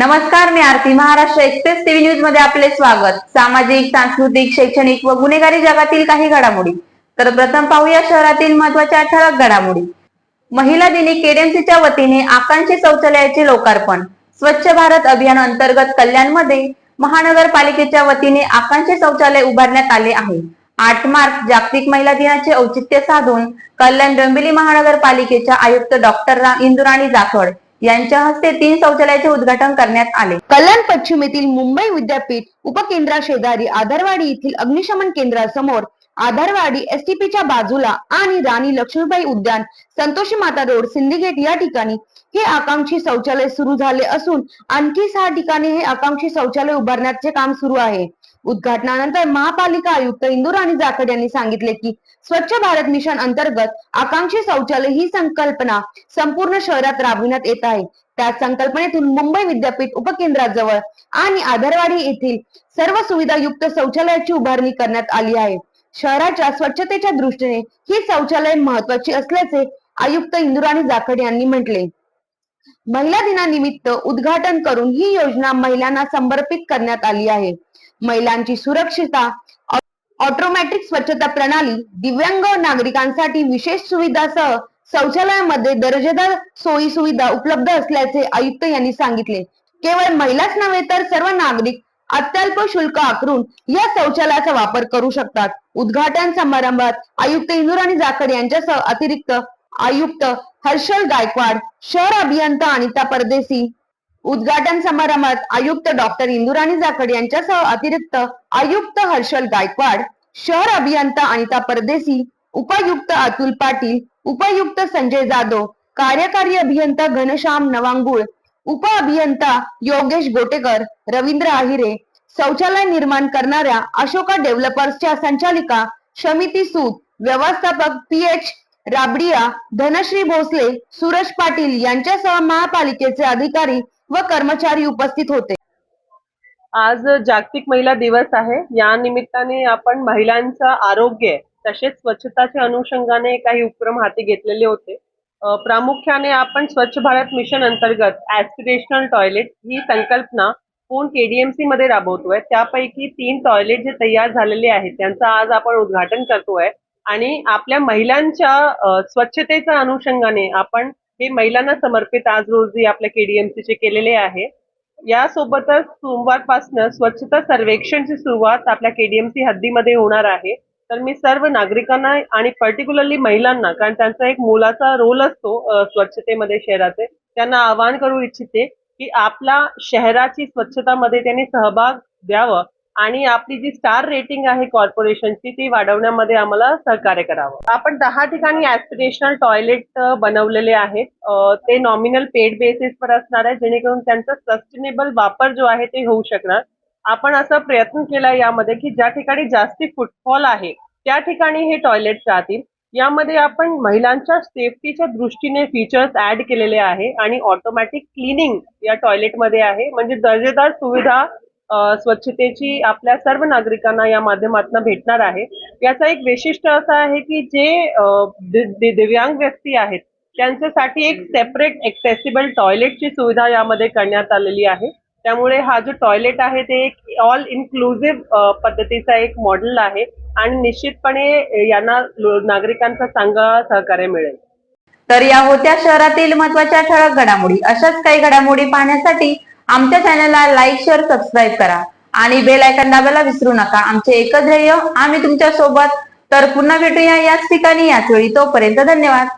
नमस्कार मी Aarti Maharashtra express TV न्यूजमध्ये आपले स्वागत. सामाजिक सांस्कृतिक शैक्षणिक व गुन्हेगारी जगातील काही घडामोडी. तर प्रथम पाहूया शहरातील महत्त्वाच्या ठळक घडामोडी. महिला दिनी केडीएमसीच्या वतीने आकांक्षी शौचालयाचे लोकार्पण. स्वच्छ भारत अभियान अंतर्गत कल्याणमध्ये महानगरपालिकेच्या वतीने आकांक्षी शौचालय उभारण्यात आले आहे. आठ मार्च जागतिक महिला दिनाचे औचित्य साधून कल्याण डोंबिवली महानगरपालिकेच्या आयुक्त डॉक्टर इंदुराणी जाखड यांच्या हस्ते तीन शौचालयाचे उद्घाटन करण्यात आले. कल्याण पश्चिम येथील मुंबई विद्यापीठ उपकेंद्रा शेजारी आधारवाडी येथील अग्निशमन केंद्रासमोर आधारवाडी एसटीपीच्या बाजूला आणि राणी लक्ष्मीबाई उद्यान संतोषी माता रोड सिंडिकेट या ठिकाणी हे आकांक्षी शौचालय सुरू झाले असून आणखी सहा ठिकाणी हे आकांक्षी शौचालय उभारण्याचे काम सुरू आहे. उद्घाटनानंतर महापालिका आयुक्त इंदुराणी जाखड यांनी सांगितले की स्वच्छ भारत मिशन अंतर्गत आकांक्षी शौचालय ही संकल्पना संपूर्ण शहरात राबविण्यात येत आहे. त्या संकल्पनेतून मुंबई विद्यापीठ उपकेंद्राजवळ आणि आधारवाडी येथील सर्व सुविधायुक्त शौचालयाची उभारणी करण्यात आली आहे. शहराच्या स्वच्छतेच्या दृष्टीने ही शौचालय महत्वाची असल्याचे आयुक्त इंदुराणी जाखड यांनी म्हटले. महिला दिनानिमित्त उद्घाटन करून ही योजना महिलांना समर्पित करण्यात आली आहे. महिलांची सुरक्षितता ऑटोमॅटिक स्वच्छता प्रणाली दिव्यांग नागरिकांसाठी विशेष सुविधासह शौचालयामध्ये दर्जेदार सोयी सुविधा उपलब्ध असल्याचे आयुक्त यांनी सांगितले. केवळ महिलाच नव्हे तर सर्व नागरिक अत्यल्प शुल्क आकारून या शौचालयाचा वापर करू शकतात. उद्घाटन समारंभात आयुक्त इंदुराणी जाखड यांच्यासह अतिरिक्त आयुक्त हर्षल गायकवाड शहर अभियंता अनिता परदेशी उद्घाटन समारंभात आयुक्त डॉक्टर इंदुराणी जाखड यांच्यासह अतिरिक्त आयुक्त हर्षल गायकवाड शहर अभियंता अनिता परदेशी उपायुक्त अतुल पाटील उपायुक्त संजय जाधव कार्यकारी अभियंता घनश्याम नवांगुळ उप अभियंता योगेश गोटेकर रवींद्र आहिरे शौचालय निर्माण करणाऱ्या अशोका डेव्हलपर्सच्या संचालिका समिती सूद व्यवस्थापक पी एच राबडिया धनश्री भोसले सुरज पाटील यांच्यासह महापालिकेचे अधिकारी व कर्मचारी उपस्थित होते. आज जागतिक महिला दिवस आहे. या निमित्ताने आपण महिलांचं आरोग्य तसेच स्वच्छताच्या अनुषंगाने काही उपक्रम हाती घेतलेले होते. प्रामुख्याने आपण स्वच्छ भारत मिशन अंतर्गत ऍस्पिरेशनल टॉयलेट ही संकल्पना पूर्ण केडीएमसी मध्ये राबवतोय. त्यापैकी तीन टॉयलेट जे तयार झालेले आहेत त्यांचं आज आपण उद्घाटन करतोय. आणि आपल्या महिलांच्या स्वच्छतेच्या अनुषंगाने आपण हे महिलांना समर्पित आज रोजी आपल्या केडीएमसीचे केलेले आहे. यासोबतच सोमवारपासून स्वच्छता सर्वेक्षणची सुरुवात आपल्या केडीएमसी हद्दीमध्ये होणार आहे. तर मी सर्व नागरिकांना आणि पर्टिक्युलरली महिलांना कारण त्यांचा एक मोलाचा रोल असतो स्वच्छतेमध्ये शहराचे त्यांना आवाहन करू इच्छिते की आपला शहराची स्वच्छतामध्ये त्यांनी सहभाग द्यावं. आणि आपली जी स्टार रेटिंग आहे कॉर्पोरेशनची ती वाढवण्यामध्ये आम्हाला सहकार्य करावं. आपण दहा ठिकाणी ऍस्पिरेशनल टॉयलेट बनवलेले आहेत. ते नॉमिनल पेड बेसिसवर असणार आहे जेणेकरून त्यांचा सस्टेनेबल वापर जो आहे ते होऊ शकणार. आपण असा प्रयत्न केला यामध्ये की ज्या ठिकाणी जास्ती फुटफॉल आहे त्या ठिकाणी हे टॉयलेट राहतील. यामध्ये आपण महिलांच्या सेफ्टीच्या दृष्टीने फीचर्स ऍड केलेले आहे आणि ऑटोमॅटिक क्लिनिंग या टॉयलेटमध्ये आहे. म्हणजे दर्जेदार सुविधा स्वच्छतेची आपल्या सर्व नागरिकांना या माध्यमातून भेटणार आहे. याचा एक वैशिष्ट्य असं आहे की जे दिव्यांग व्यक्ती आहेत त्यांच्यासाठी एक सेपरेट एक्सेसिबल टॉयलेटची सुविधा यामध्ये करण्यात आलेली आहे. त्यामुळे हा जो टॉयलेट आहे ते एक ऑल इन्क्लुझिव्ह पद्धतीचा एक मॉडेल आहे आणि निश्चितपणे यांना नागरिकांचा चांगला सहकार्य मिळेल. तर या होत्या शहरातील महत्त्वाच्या ठळक घडामोडी. अशाच काही घडामोडी पाहण्यासाठी आमच्या चॅनलला लाईक शेअर सबस्क्राईब करा. आणि बेल आयकन दाबायला विसरू नका. आमचे एकच ध्येय आम्ही तुमच्यासोबत तर पुन्हा भेटूया याच ठिकाणी याच वेळी. तोपर्यंत धन्यवाद.